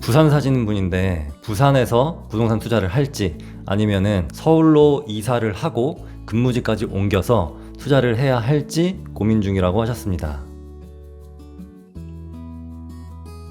부산 사시는 분인데 부산에서 부동산 투자를 할지 아니면은 서울로 이사를 하고 근무지까지 옮겨서 투자를 해야 할지 고민 중이라고 하셨습니다.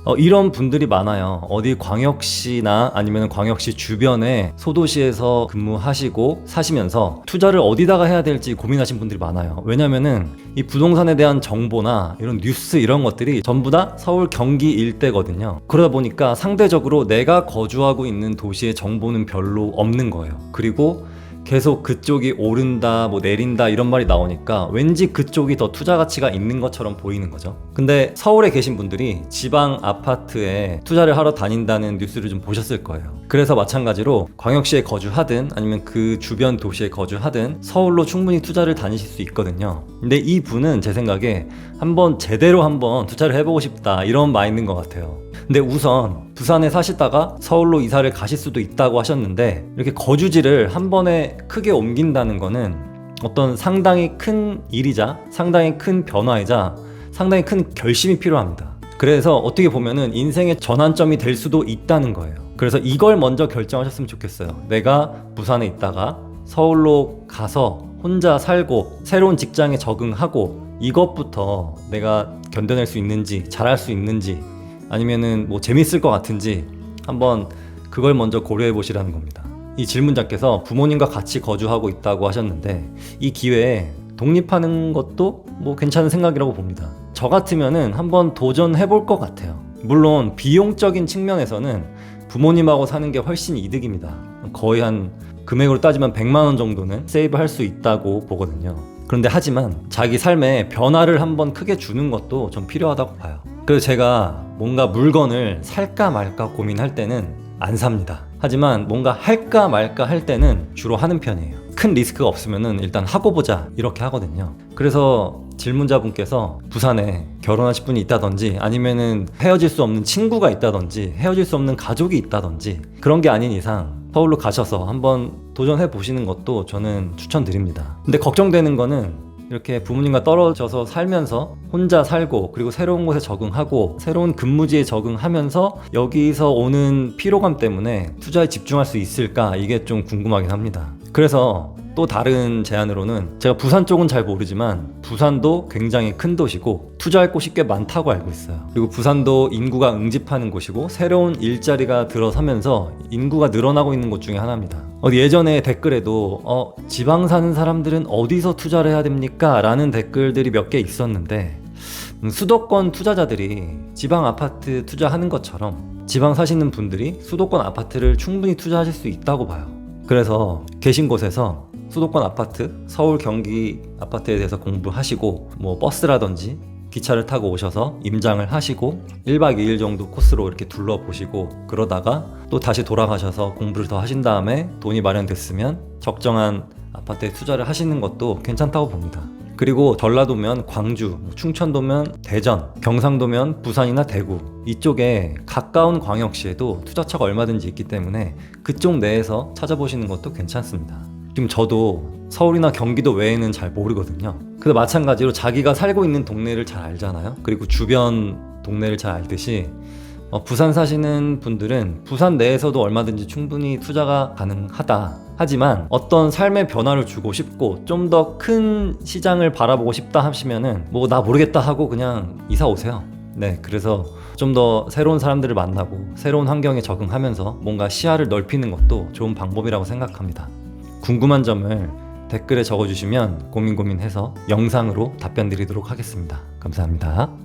어, 이런 분들이 많아요. 어디 광역시나 아니면 광역시 주변에 소도시에서 근무하시고 사시면서 투자를 어디다가 해야 될지 고민하신 분들이 많아요. 왜냐면은 이 부동산에 대한 정보나 이런 뉴스 이런 것들이 전부 다 서울 경기 일대거든요. 그러다 보니까 상대적으로 내가 거주하고 있는 도시의 정보는 별로 없는 거예요. 그리고 계속 그쪽이 오른다, 뭐 내린다 이런 말이 나오니까 왠지 그쪽이 더 투자 가치가 있는 것처럼 보이는 거죠. 근데 서울에 계신 분들이 지방 아파트에 투자를 하러 다닌다는 뉴스를 좀 보셨을 거예요. 그래서 마찬가지로 광역시에 거주하든 아니면 그 주변 도시에 거주하든 서울로 충분히 투자를 다니실 수 있거든요. 근데 이 분은 제 생각에 한번 제대로 한번 투자를 해보고 싶다 이런 마인드인 것 같아요. 근데 우선 부산에 사시다가 서울로 이사를 가실 수도 있다고 하셨는데 이렇게 거주지를 한 번에 크게 옮긴다는 거는 어떤 상당히 큰 일이자 상당히 큰 변화이자 상당히 큰 결심이 필요합니다. 그래서 어떻게 보면은 인생의 전환점이 될 수도 있다는 거예요. 그래서 이걸 먼저 결정하셨으면 좋겠어요. 내가 부산에 있다가 서울로 가서 혼자 살고 새로운 직장에 적응하고 이것부터 내가 견뎌낼 수 있는지 잘할 수 있는지 아니면은 뭐 재밌을 것 같은지 한번 그걸 먼저 고려해 보시라는 겁니다. 이 질문자께서 부모님과 같이 거주하고 있다고 하셨는데 이 기회에 독립하는 것도 뭐 괜찮은 생각이라고 봅니다. 저 같으면은 한번 도전해 볼 것 같아요. 물론 비용적인 측면에서는 부모님하고 사는 게 훨씬 이득입니다. 거의 한 금액으로 따지면 100만 원 정도는 세이브 할 수 있다고 보거든요. 그런데 하지만 자기 삶에 변화를 한번 크게 주는 것도 좀 필요하다고 봐요. 그래서 제가 뭔가 물건을 살까 말까 고민할 때는 안 삽니다. 하지만 뭔가 할까 말까 할 때는 주로 하는 편이에요. 큰 리스크가 없으면은 일단 하고 보자 이렇게 하거든요. 그래서 질문자분께서 부산에 결혼하실 분이 있다든지 아니면은 헤어질 수 없는 친구가 있다든지 헤어질 수 없는 가족이 있다든지 그런 게 아닌 이상 서울로 가셔서 한번 도전해 보시는 것도 저는 추천드립니다. 근데 걱정되는 거는 이렇게 부모님과 떨어져서 살면서 혼자 살고 그리고 새로운 곳에 적응하고 새로운 근무지에 적응하면서 여기서 오는 피로감 때문에 투자에 집중할 수 있을까 이게 좀 궁금하긴 합니다. 그래서 또 다른 제안으로는 제가 부산 쪽은 잘 모르지만 부산도 굉장히 큰 도시고 투자할 곳이 꽤 많다고 알고 있어요. 그리고 부산도 인구가 응집하는 곳이고 새로운 일자리가 들어서면서 인구가 늘어나고 있는 곳 중에 하나입니다. 어디 예전에 댓글에도 어, 지방 사는 사람들은 어디서 투자를 해야 됩니까? 라는 댓글들이 몇 개 있었는데 음, 수도권 투자자들이 지방 아파트 투자하는 것처럼 지방 사시는 분들이 수도권 아파트를 충분히 투자하실 수 있다고 봐요. 그래서 계신 곳에서 수도권 아파트, 서울 경기 아파트에 대해서 공부하시고 뭐 버스라든지 기차를 타고 오셔서 임장을 하시고 1박 2일 정도 코스로 이렇게 둘러보시고 그러다가 또 다시 돌아가셔서 공부를 더 하신 다음에 돈이 마련됐으면 적정한 아파트에 투자를 하시는 것도 괜찮다고 봅니다. 그리고 전라도면 광주, 충청도면 대전, 경상도면 부산이나 대구 이쪽에 가까운 광역시에도 투자처가 얼마든지 있기 때문에 그쪽 내에서 찾아보시는 것도 괜찮습니다. 지금 저도 서울이나 경기도 외에는 잘 모르거든요. 근데 마찬가지로 자기가 살고 있는 동네를 잘 알잖아요. 그리고 주변 동네를 잘 알듯이 어, 부산 사시는 분들은 부산 내에서도 얼마든지 충분히 투자가 가능하다. 하지만 어떤 삶의 변화를 주고 싶고 좀 더 큰 시장을 바라보고 싶다 하시면은 뭐 나 모르겠다 하고 그냥 이사 오세요. 네, 그래서 좀 더 새로운 사람들을 만나고 새로운 환경에 적응하면서 뭔가 시야를 넓히는 것도 좋은 방법이라고 생각합니다. 궁금한 점을 댓글에 적어주시면 고민 고민해서 영상으로 답변 드리도록 하겠습니다. 감사합니다.